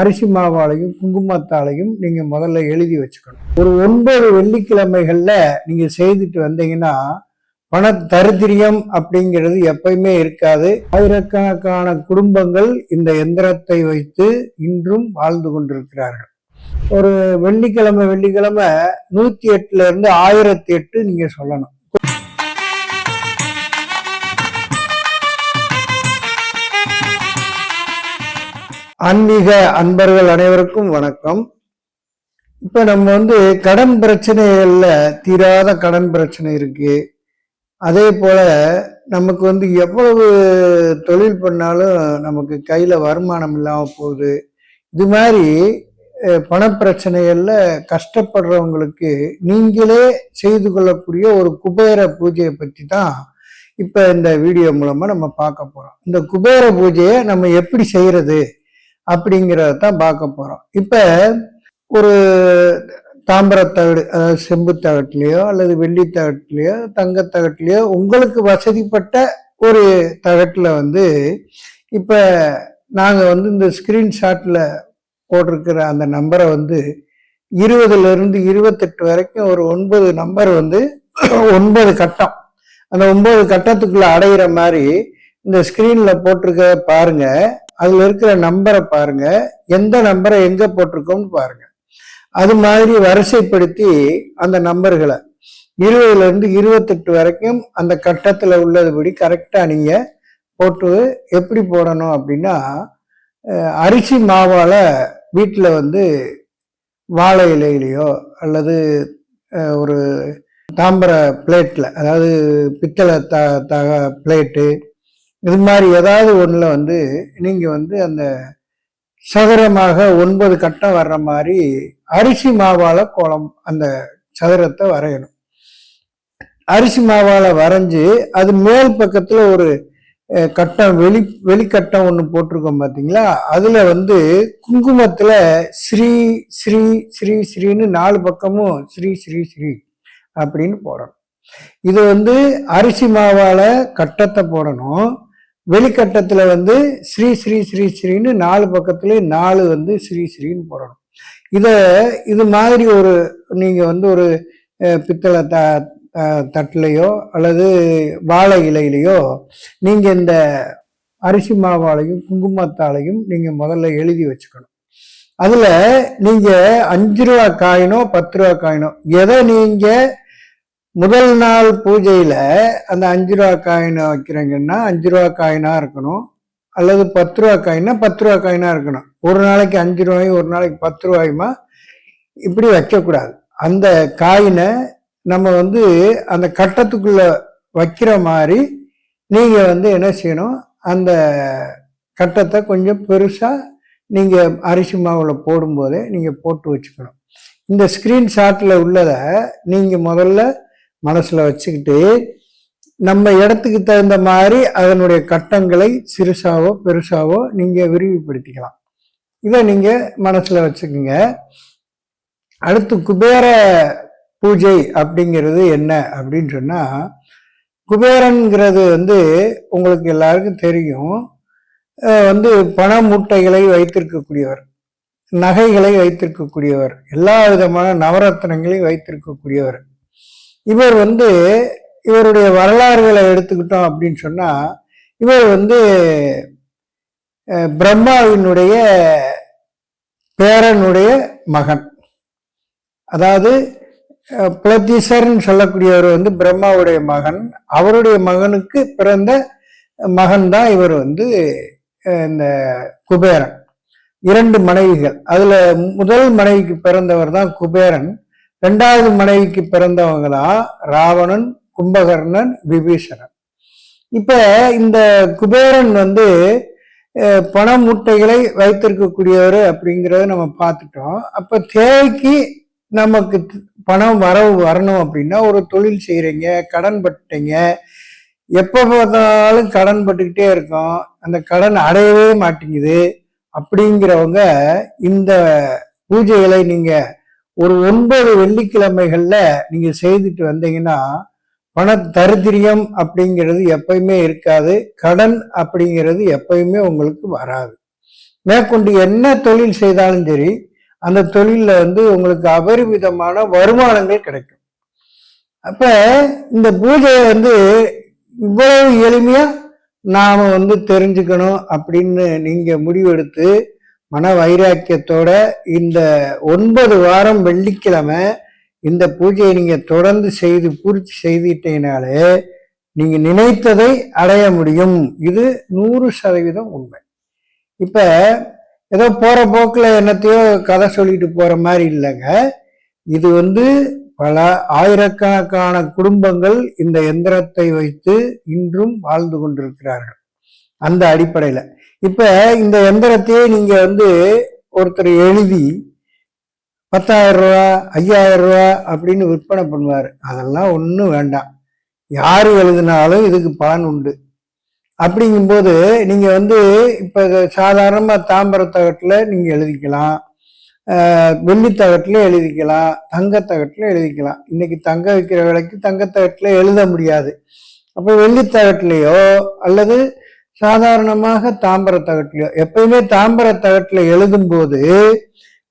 அரிசி மாவாலையும் குங்குமத்தாலையும் நீங்க முதல்ல எழுதி வச்சுக்கணும். ஒரு ஒன்பது வெள்ளிக்கிழமைகள்ல நீங்க செய்துட்டு வந்தீங்கன்னா பண தரித்திரியம் அப்படிங்கிறது எப்பயுமே இருக்காது. ஆயிரக்கணக்கான குடும்பங்கள் இந்த எந்திரத்தை வைத்து இன்றும் வாழ்ந்து கொண்டிருக்கிறார்கள். ஒரு வெள்ளிக்கிழமை வெள்ளிக்கிழமை நூத்தி எட்டுல இருந்து ஆயிரத்தி எட்டு நீங்க சொல்லணும். ஆன்மீக அன்பர்கள் அனைவருக்கும் வணக்கம். இப்ப நம்ம வந்து கடன் பிரச்சனைகள்ல தீராத கடன் பிரச்சனை இருக்கு. அதே போல நமக்கு வந்து எவ்வளவு தொழில் பண்ணாலும் நமக்கு கையில வருமானம் இல்லாம போகுது. இது மாதிரி அஹ், பணப்பிரச்சனைகள்ல கஷ்டப்படுறவங்களுக்கு நீங்களே செய்து கொள்ளக்கூடிய ஒரு குபேர பூஜையை பற்றி தான் இப்போ இந்த வீடியோ மூலமாக நம்ம பார்க்க போகிறோம் இந்த குபேர பூஜையை நம்ம எப்படி செய்கிறது அப்படிங்கிறத தான் பார்க்க போறோம். இப்ப ஒரு தாமிரத்தகடு அதாவது செம்பு தகட்டுலையோ அல்லது வெள்ளி தகட்டுலையோ தங்க தகட்டுலையோ உங்களுக்கு வசதிப்பட்ட ஒரு தகட்டில் வந்து இப்போ நாங்கள் வந்து இந்த ஸ்கிரீன்ஷாட்ல போட்டிருக்கிற அந்த நம்பரை வந்து இருபதுலேருந்து இருபத்தெட்டு வரைக்கும் ஒரு ஒன்பது நம்பர் வந்து ஒன்பது கட்டம். அந்த ஒன்பது கட்டத்துக்குள்ளே அடையிற மாதிரி இந்த ஸ்க்ரீனில் போட்டிருக்க பாருங்கள் அதில் இருக்கிற நம்பரை பாருங்க. எந்த நம்பரை எங்கே போட்டிருக்கோம்னு பாருங்க. அது மாதிரி வரிசைப்படுத்தி அந்த நம்பர்களை இருபதுலேருந்து இருபத்தெட்டு வரைக்கும் அந்த கட்டத்தில் உள்ளதுபடி கரெக்டாக நீங்கள் போட்டு எப்படி போடணும் அப்படின்னா அரிசி மாவால் வீட்டில் வந்து வாழை இலையிலையோ அல்லது ஒரு தாம்பர பிளேட்டில் அதாவது பித்தளை த தக பிளேட்டு இது மாதிரி ஏதாவது ஒன்றில் வந்து நீங்கள் வந்து அந்த சதுரமாக ஒன்பது கட்டம் வர்ற மாதிரி அரிசி மாவால் கோலம் அந்த சதுரத்தை வரையணும். அரிசி மாவால் வரைஞ்சி அது மேல் பக்கத்தில் ஒரு கட்டம் வெளி வெளிக்கட்டம் ஒன்று போட்டிருக்கோம் பார்த்தீங்களா அதில் வந்து குங்குமத்தில் ஸ்ரீ ஸ்ரீ ஸ்ரீ ஸ்ரீன்னு நாலு பக்கமும் ஸ்ரீ ஸ்ரீ ஸ்ரீ அப்படின்னு போடணும். இது வந்து அரிசி மாவால் கட்டத்தை போடணும். வெளிக்கட்டத்தில் வந்து ஸ்ரீ ஸ்ரீ ஸ்ரீ ஸ்ரீன்னு நாலு பக்கத்துலேயும் நாலு வந்து ஸ்ரீ ஸ்ரீன்னு போடணும். இதை இது மாதிரி ஒரு நீங்கள் வந்து ஒரு பித்தளை த தட்டிலையோ தட்டுலையோ அல்லது வாழை இலையிலையோ நீங்கள் இந்த அரிசி மாவாலையும் குங்குமத்தாலையும் நீங்கள் முதல்ல எழுதி வச்சுக்கணும். அதில் நீங்கள் அஞ்சு ரூபா காயினோ பத்து ரூபா காயினோ எதை நீங்கள் முதல் நாள் பூஜையில் அந்த அஞ்சு ரூபா காயினை வைக்கிறீங்கன்னா அஞ்சு ரூபா காயினாக இருக்கணும். அல்லது பத்து ரூபா காயினா பத்து ரூபா காயினாக இருக்கணும். ஒரு நாளைக்கு அஞ்சு ரூபாயும் ஒரு நாளைக்கு பத்து ரூபாயுமா? இப்படி வைக்கக்கூடாது. அந்த காயினை நம்ம வந்து அந்த கட்டத்துக்குள்ளே வைக்கிற மாதிரி நீங்கள் வந்து என்ன செய்யணும்? அந்த கட்டத்தை கொஞ்சம் பெருசாக நீங்கள் அரிசி மாவில் போடும்போதே நீங்கள் போட்டு வச்சுக்கணும். இந்த ஸ்க்ரீன்ஷாட்டில் உள்ளதை நீங்கள் முதல்ல மனசுல வச்சுக்கிட்டு நம்ம இடத்துக்கு தகுந்த மாதிரி அதனுடைய கட்டங்களை சிறுசாவோ பெருசாவோ நீங்க விரிவுபடுத்திக்கலாம். இதை நீங்க மனசுல வச்சுக்கோங்க. அடுத்து குபேர பூஜை அப்படிங்கிறது என்ன அப்படின்னு சொன்னா குபேரன்கிறது வந்து உங்களுக்கு எல்லாருக்கும் தெரியும். வந்து பண மூட்டைகளை வைத்திருக்கக்கூடியவர் நகைகளை வைத்திருக்கக்கூடியவர் எல்லா விதமான நவரத்னங்களையும் வைத்திருக்கக்கூடியவர். இவர் வந்து இவருடைய வரலாறுகளை எடுத்துக்கிட்டோம் அப்படின்னு சொன்னால் இவர் வந்து பிரம்மாவினுடைய பேரனுடைய மகன். அதாவது அஹ், புலத்தீசர்னு சொல்லக்கூடியவர் வந்து பிரம்மாவுடைய மகன். அவருடைய மகனுக்கு பிறந்த மகன் தான் இவர் வந்து இந்த குபேரன். இரண்டு மனைவிகள். அதில் முதல் மனைவிக்கு பிறந்தவர் தான் குபேரன். ரெண்டாவது மனைவிக்கு பிறந்தவங்க தான் ராவணன் கும்பகர்ணன் விபீஷணன். இப்ப இந்த குபேரன் வந்து பண மூட்டைகளை வைத்திருக்கக்கூடியவர் அப்படிங்கிறத நம்ம பார்த்துட்டோம். அப்ப தேவைக்கு நமக்கு பணம் வரவு வரணும் அப்படின்னா ஒரு தொழில் செய்கிறீங்க கடன் பட்டுட்டீங்க. எப்போ பார்த்தாலும் கடன் பட்டுக்கிட்டே இருக்கோம். அந்த கடன் அடையவே மாட்டேங்குது. அப்படிங்கிறவங்க இந்த பூஜைகளை நீங்கள் ஒரு ஒன்பது வெள்ளிக்கிழமைகள்ல நீங்க செய்துட்டு வந்தீங்கன்னா பண தரித்திரியம் அப்படிங்கிறது எப்பயுமே இருக்காது கடன் அப்படிங்கிறது எப்பயுமே உங்களுக்கு வராது. மேற்கொண்டு என்ன தொழில் செய்தாலும் சரி அந்த தொழிலில் வந்து உங்களுக்கு அபரிமிதமான வருமானங்கள் கிடைக்கும். அப்ப இந்த பூஜையை வந்து இவ்வளவு எளிமையா நாம வந்து தெரிஞ்சுக்கணும் அப்படின்னு நீங்க முடிவெடுத்து மன வைராக்கியத்தோட இந்த ஒன்பது வாரம் வெள்ளிக்கிழமை இந்த பூஜையை நீங்க தொடர்ந்து செய்து பூர்த்தி செய்துட்டீங்கனாலே நீங்க நினைத்ததை அடைய முடியும். இது நூறு சதவீதம் உண்மை. இப்ப ஏதோ போற போக்குல என்னத்தையோ கதை சொல்லிட்டு போற மாதிரி இல்லைங்க. இது வந்து பல ஆயிரக்கணக்கான குடும்பங்கள் இந்த எந்திரத்தை வைத்து இன்றும் வாழ்ந்து கொண்டிருக்கிறார்கள். அந்த அடிப்படையில. இப்ப இந்த எந்திரத்தையே நீங்க வந்து ஒருத்தர் எழுதி பத்தாயிரம் ரூபா ஐயாயிரம் ரூபா அப்படின்னு விற்பனை பண்ணுவார். அதெல்லாம் ஒன்றும் வேண்டாம். யார் எழுதினாலும் இதுக்கு பலன் உண்டு. அப்படிங்கும்போது நீங்கள் வந்து இப்போ சாதாரணமாக தாம்பரத்தகட்டில் நீங்கள் எழுதிக்கலாம். வெள்ளித்தகட்டில் எழுதிக்கலாம். தங்கத்தகட்டில் எழுதிக்கலாம். இன்னைக்கு தங்க விற்கிற விலைக்கு தங்கத்தகட்டில் எழுத முடியாது. அப்போ வெள்ளித்தகட்டிலையோ அல்லது சாதாரணமாக தாம்பரத்தகட்டிலையோ எப்பயுமே தாம்பரத்தகட்டில் எழுதும்போது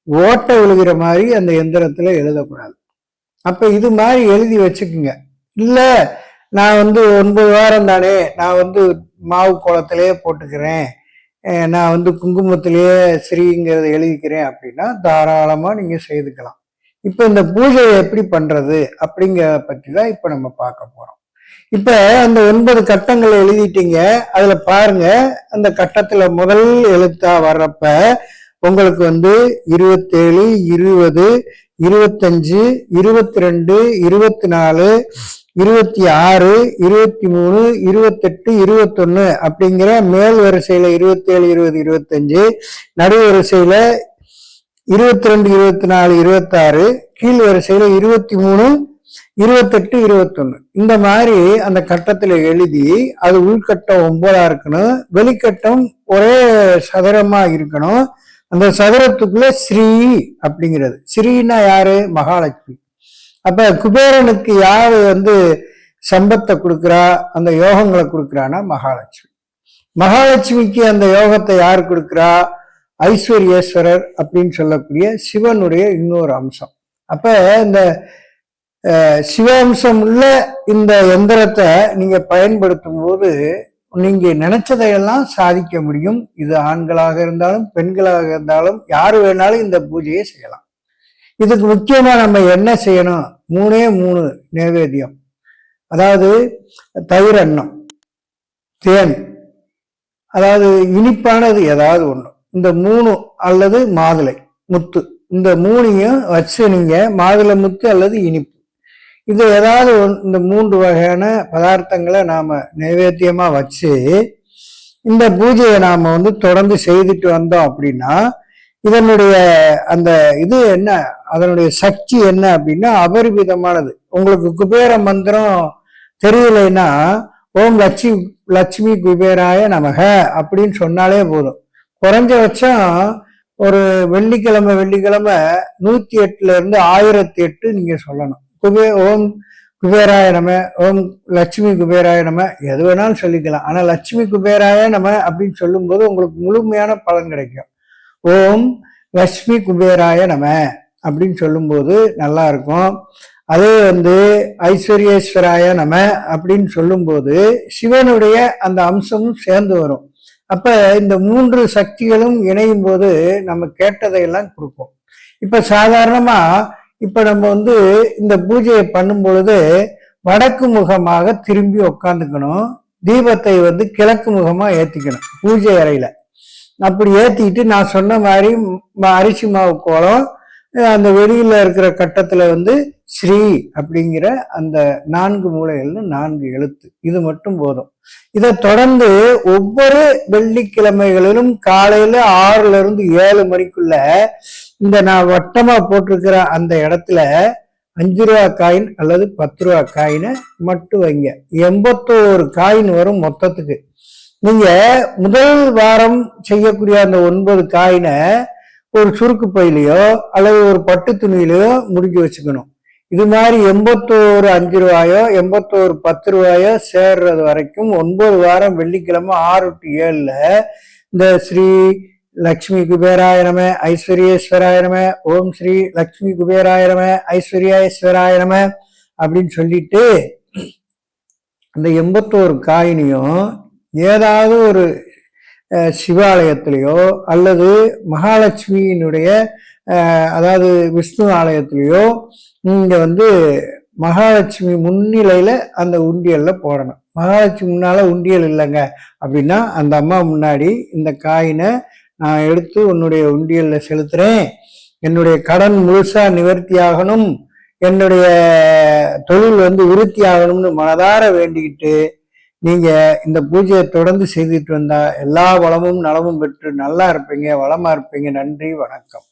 ஓட்டை விழுகிற மாதிரி அந்த எந்திரத்தில் எழுதக்கூடாது. அப்போ இது மாதிரி எழுதி வச்சுக்குங்க. இல்லை நான் வந்து ஒன்பது வாரம் தானே நான் வந்து மாவு குளத்திலேயே போட்டுக்கிறேன் நான் வந்து குங்குமத்திலேயே ஸ்ரீங்கிறத எழுதிக்கிறேன் அப்படின்னா தாராளமாக நீங்கள் செய்துக்கலாம். இப்போ இந்த பூஜையை எப்படி பண்ணுறது அப்படிங்கிறத பற்றி தான் இப்போ நம்ம பார்க்க போகிறோம் இப்போ அந்த ஒன்பது கட்டங்களை எழுதிட்டீங்க. அதில் பாருங்க அந்த கட்டத்தில் முதல் எழுத்தா வர்றப்ப உங்களுக்கு வந்து இருபத்தேழு இருபது இருபத்தஞ்சு இருபத்தி ரெண்டு இருபத்தி நாலு இருபத்தி ஆறு இருபத்தி மூணு இருபத்தெட்டு இருபத்தொன்னு அப்படிங்கிற மேல் வரிசையில இருபத்தேழு இருபது இருபத்தஞ்சு நடு வரிசையில இருபத்தி ரெண்டு இருபத்தி நாலு இருபத்தாறு கீழ் வரிசையில இருபத்தி மூணு இருபத்தெட்டு இருபத்தொன்னு. இந்த மாதிரி அந்த கட்டத்துல எழுதி அது உள்கட்டம் ஒன்பதா இருக்கணும். வெளிக்கட்டம் ஒரே சதுரமா இருக்கணும். அந்த சதுரத்துக்குள்ள ஸ்ரீ அப்படிங்கிறது. ஸ்ரீனா யாரு? மகாலட்சுமி. அப்ப குபேரனுக்கு யாரு வந்து சம்பத்தை கொடுக்குறா? அந்த யோகங்களை கொடுக்குறான்னா மகாலட்சுமி. மகாலட்சுமிக்கு அந்த யோகத்தை யார் கொடுக்குறா? ஐஸ்வர்யேஸ்வரர் அப்படின்னு சொல்லக்கூடிய சிவனுடைய இன்னொரு அம்சம். அப்ப இந்த சிவாம்சம் உள்ள இந்த எந்திரத்தை நீங்க பயன்படுத்தும் போது நீங்க நினைச்சதையெல்லாம் சாதிக்க முடியும். இது ஆண்களாக இருந்தாலும் பெண்களாக இருந்தாலும் யாரு வேணாலும் இந்த பூஜையை செய்யலாம். இதுக்கு முக்கியமா நம்ம என்ன செய்யணும்? மூணே மூணு நைவேத்தியம். அதாவது தயிர் அன்னம் தேன் அதாவது இனிப்பானது ஏதாவது ஒன்று இந்த மூணு அல்லது மாதுளை முத்து. இந்த மூணையும் வச்சு நீங்க மாதுளை முத்து அல்லது இனிப்பு. இது ஏதாவது இந்த மூன்று வகையான பதார்த்தங்களை நாம் நைவேத்தியமாக வச்சு இந்த பூஜையை நாம் வந்து தொடர்ந்து செய்துட்டு வந்தோம் அப்படின்னா இதனுடைய அந்த இது என்ன அதனுடைய சக்தி என்ன அப்படின்னா அபரிமிதமானது. உங்களுக்கு குபேர மந்திரம் தெரியலைன்னா ஓம் லட்சுமி லட்சுமி குபேராய நமக அப்படின்னு சொன்னாலே போதும். குறைஞ்சபட்சம் ஒரு வெள்ளிக்கிழமை வெள்ளிக்கிழமை நூற்றி எட்டுல இருந்து ஆயிரத்தி எட்டு நீங்கள் சொல்லணும். குபே ஓம் குபேராய நம ஓம் லட்சுமி குபேராய நம எது வேணாலும் சொல்லிக்கலாம். ஆனால் லட்சுமி குபேராய நம அப்படின்னு சொல்லும்போது உங்களுக்கு முழுமையான பலன் கிடைக்கும். ஓம் லக்ஷ்மி குபேராய நம அப்படின்னு சொல்லும்போது நல்லா இருக்கும். அதே வந்து ஐஸ்வர்யேஸ்வராய நம அப்படின்னு சொல்லும்போது சிவனுடைய அந்த அம்சமும் சேர்ந்து வரும். அப்ப இந்த மூன்று சக்திகளும் இணையும் போது நம்ம கேட்டதையெல்லாம் கொடுப்போம். இப்ப சாதாரணமா இப்போ நம்ம வந்து இந்த பூஜையை பண்ணும் பொழுது வடக்கு முகமாக திரும்பி உக்காந்துக்கணும். தீபத்தை வந்து கிழக்கு முகமாக ஏற்றிக்கணும் பூஜை அறையில். அப்படி ஏற்றிக்கிட்டு நான் சொன்ன மாதிரி அரிசி மாவு கோலம் அந்த வெளியில் இருக்கிற கட்டத்தில் வந்து ஸ்ரீ அப்படிங்கிற அந்த நான்கு மூலைகள்னு நான்கு எழுத்து. இது மட்டும் போதும். இதை தொடர்ந்து ஒவ்வொரு வெள்ளிக்கிழமைகளிலும் காலையில் ஆறுல இருந்து ஏழு மணிக்குள்ள இந்த நான் வட்டமா போட்டிருக்கிற அந்த இடத்துல அஞ்சு ரூபா காயின் அல்லது பத்து ரூபா காயினை மட்டும் வைங்க. எண்பத்தோரு காயின் வரும் மொத்தத்துக்கு. நீங்க முதல் வாரம் செய்யக்கூடிய அந்த ஒன்பது காயினை ஒரு சுருக்கு பையிலையோ அல்லது ஒரு பட்டு துணியிலையோ முடிஞ்சு வச்சுக்கணும். இது மாதிரி எண்பத்தோரு அஞ்சு ரூபாயோ எண்பத்தோரு பத்து ரூபாயோ சேர்றது வரைக்கும் ஒன்பது வாரம் வெள்ளிக்கிழமை ஆறு டு ஏழுல இந்த ஸ்ரீ லக்ஷ்மி குபேராய நம ஐஸ்வர்யேஸ்வராய நம ஓம் ஸ்ரீ லக்ஷ்மி குபேராய நம நம அப்படின்னு சொல்லிட்டு அந்த எண்பத்தோரு காயினையும் ஏதாவது ஒரு அஹ், சிவாலயத்திலேயோ அல்லது மகாலட்சுமியினுடைய அதாவது விஷ்ணு ஆலயத்திலேயோ நீங்க வந்து மகாலட்சுமி முன்னிலையில அந்த உண்டியல்ல போடணும். மகாலட்சுமி முன்னால உண்டியல் இல்லைங்க. அப்படின்னா அந்த அம்மா முன்னாடி இந்த காயினை நான் எடுத்து உன்னுடைய உண்டியல்ல செலுத்துறேன். என்னுடைய கடன் முழுசா நிவர்த்தி ஆகணும். என்னுடைய தொழில் வந்து விருத்தி ஆகணும்னு மனதார வேண்டிக்கிட்டு நீங்க இந்த பூஜையை தொடர்ந்து செய்துட்டு வந்தா எல்லா வளமும் நலமும் பெற்று நல்லா இருப்பீங்க வளமா இருப்பீங்க. நன்றி வணக்கம்.